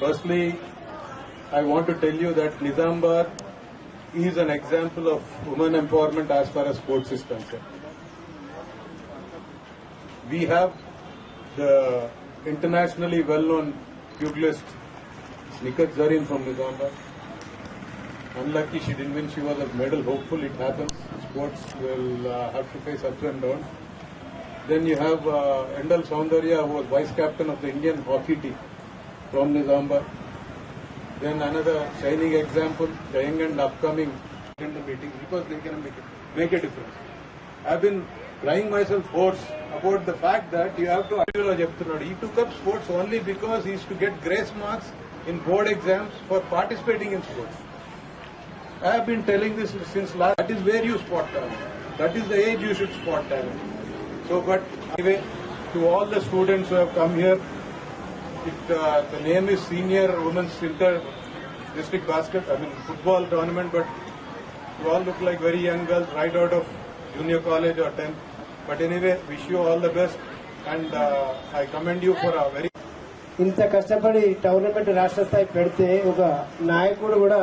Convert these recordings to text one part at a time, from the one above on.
Firstly, I want to tell you that Nizambar is an example of women empowerment as far as sports is concerned. We have the internationally well-known pugilist Nikat Zarin from Nizambar. Unlucky she didn't win. She was a medal hopeful. It happens. Sports will uh, have to face ups and downs. Then you have uh, Endal Soundarya, who was vice captain of the Indian hockey team from Nizambar. Then another shining example, the young and upcoming in the meeting because they can make, it, make a difference. I've been crying myself hoarse about the fact that you have to అడిగిలో చెప్తున్నాడు he took up sports only because he is to get grace marks in board exams for participating in sports. I have been telling this since last. That is where you spot talent. That is the age you should spot talent. So, but anyway, to all the students who have come here, it, uh, the name is Senior Women's Inter District Basket. I mean football tournament, but you all look like very young girls right out of junior college or 10th. But anyway, wish you all the best, and uh, I commend you for a very ఇంత కష్టపడి tournament రాష్ట్ర స్థాయి పెడితే ఒక నాయకుడు కూడా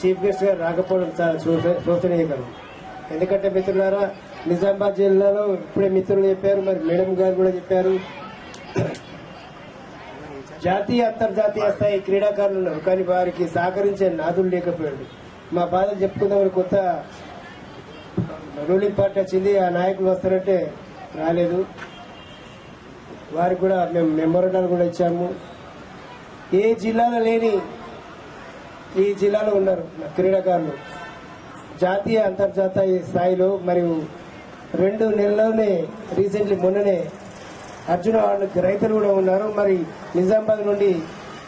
chief గెస్ట్గా రాకపోవడం చాలా శోచ- శోచనీయకరం ఎందుకంటే మిత్రులారా నిజామాబాద్ జిల్లాలో ఇప్పుడే మిత్రులు చెప్పారు మరి మేడం గారు కూడా చెప్పారు జాతీయ అంతర్జాతీయ స్థాయి క్రీడాకారులు ఉన్నారు కానీ వారికి సహకరించే నాదులు లేకపోయాడు మా బాధలు చెప్పుకుందామని కొత్త రూలింగ్ పార్టీ వచ్చింది. ఆ నాయకులు వస్తారంటే రాలేదు. వారికి కూడా మేము మెమోరండాలు కూడా ఇచ్చాము. ఏ జిల్లాలో లేని ఈ జిల్లాలో ఉన్నారు క్రీడాకారులు. జాతీయ అంతర్జాతీయ స్థాయిలో మరియు రెండు నెలల్లోనే రీసెంట్లీ మొన్ననే అర్జున వాళ్ళకి రైతులు కూడా ఉన్నారు. మరి నిజామాబాద్ నుండి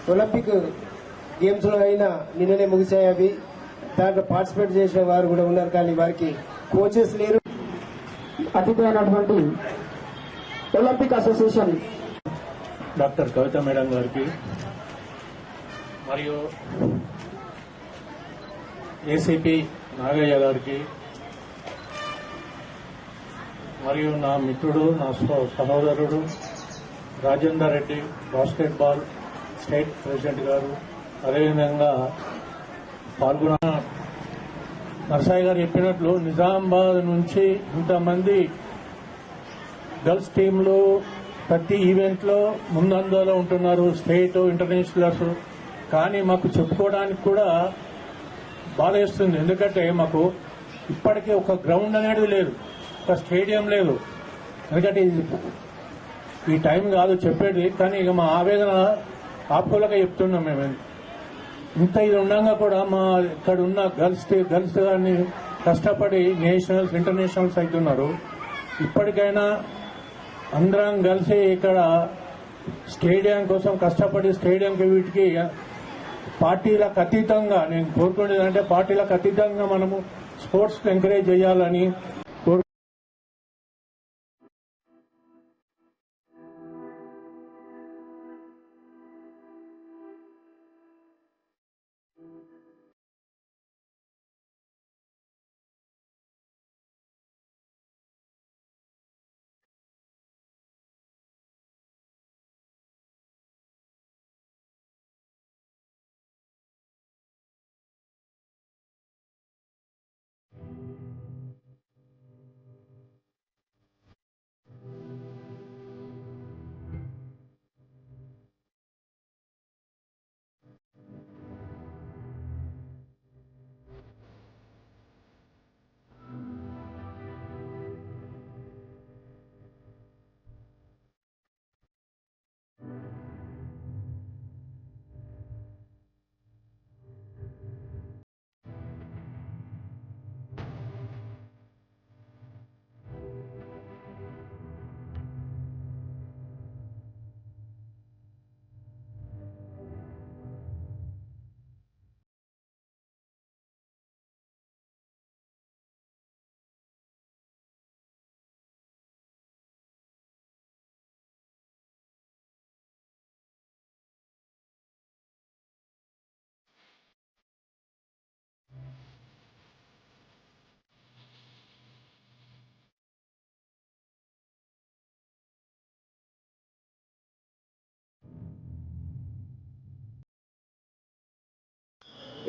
ఒలింపిక్ గేమ్స్లో అయినా నిన్ననే ముగిశాయి అవి. దాంట్లో పార్టిసిపేట్ చేసిన వారు కూడా ఉన్నారు. కానీ వారికి కోచెస్ లేరు. అతిథి అయినటువంటి olympic association doctor Kavitha madam గారికి మరియు ఏసీపీ నాగయ్య గారికి మరియు నా మిత్రుడు నా సహోదరుడు Rajender Reddy basketball state president garu అదేవిధంగా పాల్గొన నర్సాయి గారు చెప్పినట్లు నిజామాబాద్ నుంచి ఇంతమంది గర్ల్స్ టీంలు ప్రతి ఈవెంట్లో ముందంజలో ఉంటున్నారు స్టేట్ ఇంటర్నేషనల్స్. కానీ మాకు చెప్పుకోవడానికి కూడా బాధేస్తుంది. ఎందుకంటే మాకు ఇప్పటికీ ఒక గ్రౌండ్ అనేది లేదు. ఒక స్టేడియం లేదు. ఎందుకంటే ఇది? ఈ టైం కాదు చెప్పేది కానీ ఇక మా ఆవేదన ఆపుకోలేక చెప్తున్నాం మేము. ఇంత ఇది ఉండగా కూడా మా ఇక్కడ ఉన్న గర్ల్స్ గర్ల్స్ గారిని కష్టపడి నేషనల్స్ ఇంటర్నేషనల్స్ అవుతున్నారు ఇప్పటికైనా అందరం కలిసి ఇక్కడ స్టేడియం కోసం కష్టపడి స్టేడియంకి వీటికి పార్టీలకు అతీతంగా నేను కోరుకునేది అంటే పార్టీలకు అతీతంగా మనము స్పోర్ట్స్ ఎంకరేజ్ చేయాలని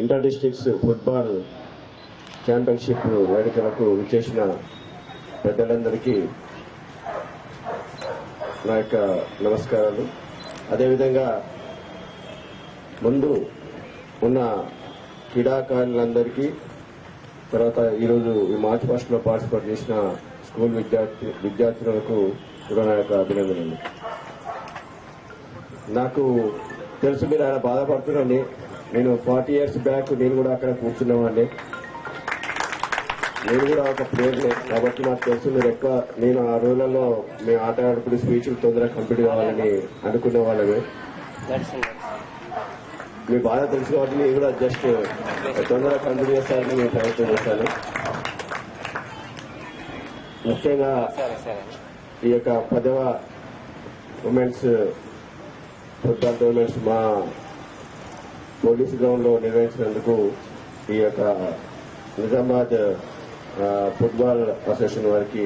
ఇంటర్ డిస్టిక్స్ ఫుట్బాల్ ఛాంపియన్షిప్ వేడుకలకు విచ్చేసిన పెద్దలందరికీ నా యొక్క నమస్కారాలు. అదేవిధంగా ముందు ఉన్న క్రీడాకారులందరికీ తర్వాత ఈరోజు ఈ మార్చ్ ఫస్ట్లో పార్టిసిపేట్ చేసిన స్కూల్ విద్యార్థి విద్యార్థులకు కూడా నా యొక్క అభినందనలు. నాకు తెలుసు మీరు ఆయన బాధపడుతున్నారని నేను ఫార్టీ ఇయర్స్ బ్యాక్ నేను కూడా అక్కడ కూర్చున్నవాడిని. నేను కూడా ఒక ప్లేయర్నే కాబట్టి నాకు తెలుసు మీరు ఎక్కువ నేను ఆ రోజులలో మేము ఆట ఆడుకునే స్పీచ్లు తొందరగా కంప్లీట్ కావాలని అనుకునే వాళ్ళమే మీ బాధ తెలుసు కాబట్టి నేను కూడా జస్ట్ తొందరగా కంప్లీట్ చేస్తారని నేను ప్రయత్నం చేశాను. ముఖ్యంగా ఈ యొక్క పదవ ఉమెన్స్ ఫుట్బాల్ టోర్నమెంట్స్ మా పోలీస్ గ్రౌండ్లో నిర్వహించినందుకు ఈ యొక్క నిజామాబాద్ ఫుట్బాల్ అసోసియేషన్ వారికి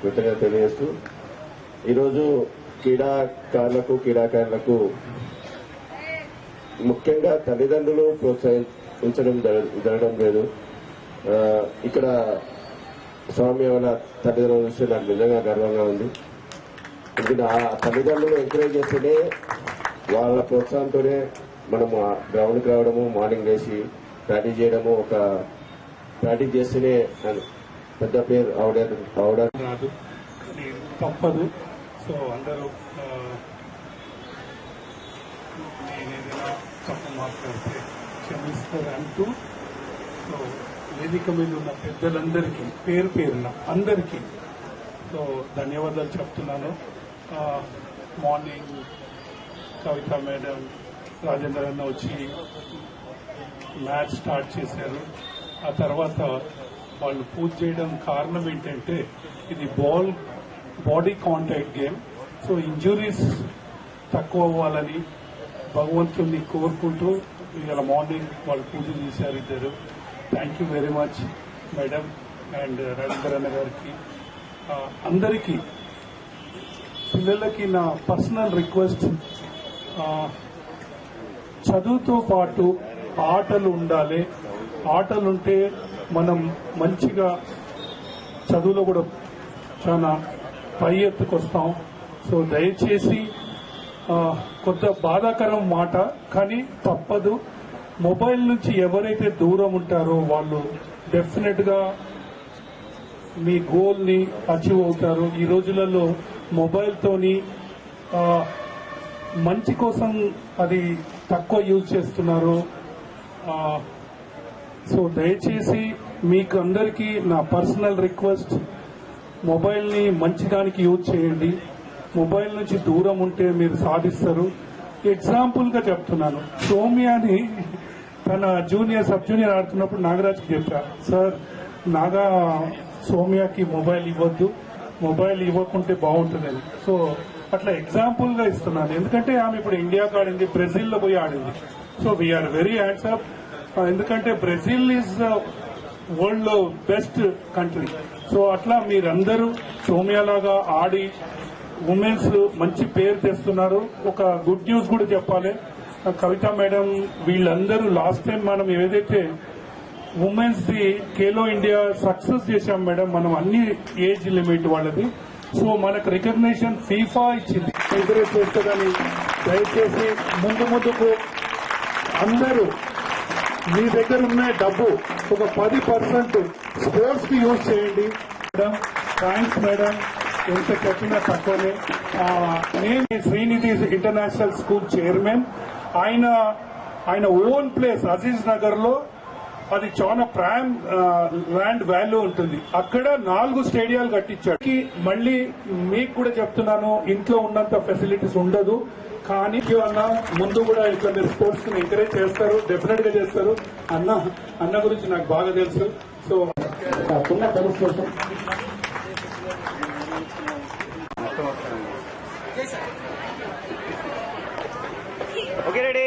కృతజ్ఞత తెలియజేస్తూ ఈరోజు క్రీడాకారులకు క్రీడాకారులకు ముఖ్యంగా తల్లిదండ్రులు ప్రోత్సహించడం జరగడం లేదు. ఇక్కడ స్వామి వాళ్ళ తల్లిదండ్రులు చూస్తే నాకు నిజంగా గర్వంగా ఉంది. ఎందుకంటే ఆ తల్లిదండ్రులు ఎంకరేజ్ చేస్తేనే వాళ్ళ ప్రోత్సాహంతోనే మనం గ్రౌండ్కి రావడము మార్నింగ్ లేచి ప్రాక్టీస్ చేయడము ఒక ప్రాక్టీస్ చేస్తేనే పెద్ద ప్లేయర్ అవడ అవడానికి రాదు. తప్పదు. సో అందరూ ఏదైనా తప్పు మాట్లాడితే క్షమిస్తారు అంటూ సో వేదిక మీద ఉన్న పెద్దలందరికీ పేరు పేరున అందరికీ సో ధన్యవాదాలు చెప్తున్నాను. మార్నింగ్ కవిత మేడం రాజేందర్ అన్న వచ్చి మ్యాచ్ స్టార్ట్ చేశారు. ఆ తర్వాత వాళ్ళు పూజ చేయడం కారణం ఏంటంటే ఇది ball body contact game. So injuries తక్కువ అవ్వాలని భగవంతుని కోరుకుంటూ ఇవాళ మార్నింగ్ వాళ్ళు పూజ చేశారు ఇద్దరు. Thank you very much madam and Ravindra అన్న గారికి అందరికీ పిల్లలకి నా పర్సనల్ రిక్వెస్ట్ చదువుతో పాటు ఆటలు ఉండాలి. ఆటలుంటే మనం మంచిగా చదువులో కూడా చాలా పై ఎత్తుకొస్తాం. సో దయచేసి కొంత బాధాకరం మాట కానీ తప్పదు. మొబైల్ నుంచి ఎవరైతే దూరం ఉంటారో వాళ్ళు డెఫినెట్గా మీ గోల్ని అచీవ్ అవుతారు. ఈ రోజులలో మొబైల్తోని మంచి కోసం అది తక్కువ యూజ్ చేస్తున్నారు. సో దయచేసి మీకు అందరికీ నా పర్సనల్ రిక్వెస్ట్ మొబైల్ని మంచిదానికి యూజ్ చేయండి. మొబైల్ నుంచి దూరం ఉంటే మీరు సాధిస్తారు. ఎగ్జాంపుల్గా చెప్తున్నాను. సోమ్యాని తన జూనియర్ సబ్ జూనియర్ ఆడుతున్నప్పుడు నాగరాజ్కి చెప్పా సార్ నాగా సోమ్యాకి మొబైల్ ఇవ్వద్దు. మొబైల్ ఇవ్వకుంటే బాగుంటుందని. సో అట్లా ఎగ్జాంపుల్గా ఇస్తున్నాను. ఎందుకంటే ఆమె ఇప్పుడు ఇండియాకి ఆడింది బ్రెజిల్లో పోయి ఆడింది. So we are very hands up ఎందుకంటే బ్రెజిల్ ఈజ్ వరల్డ్ uh, లో బెస్ట్ కంట్రీ సో అట్లా మీరందరూ సోమ్యాలాగా ఆడి ఉమెన్స్ మంచి పేరు తెస్తున్నారు. ఒక గుడ్ న్యూస్ కూడా చెప్పాలి. Uh, కవిత మేడం వీళ్ళందరూ లాస్ట్ టైం మనం ఏదైతే women's the Khelo India success చేశాం మేడం మనం అన్ని ఏజ్ లిమిట్ వాళ్ళది. సో మనకు రికగ్నిషన్ ఫీఫా ఇచ్చింది. ఎంకరేజ్ చేస్తుందని దయచేసి ముందు ముందుకు అందరూ మీ దగ్గర ఉన్న డబ్బు ఒక పది పర్సెంట్ స్పోర్ట్స్కి యూజ్ చేయండి. Madam thanks madam. ఎంత చెప్పినా తక్కువనే. నేను శ్రీనిధి ఇంటర్నేషనల్ స్కూల్ చైర్మన్. ఆయన ఆయన ఓన్ ప్లేస్ అజీజ్ నగర్లో అది చాలా ప్రైమ్ ల్యాండ్ వాల్యూ ఉంటుంది. అక్కడ నాలుగు స్టేడియాలు కట్టించాడు. మళ్ళీ మీకు కూడా చెప్తున్నాను ఇంట్లో ఉన్నంత ఫెసిలిటీస్ ఉండదు. కానీ అన్న ముందు కూడా ఇట్లా మీరు స్పోర్ట్స్ని ఎంకరేజ్ చేస్తారు డెఫినెట్గా చేస్తారు. అన్న అన్న గురించి నాకు బాగా తెలుసు. So okay ready.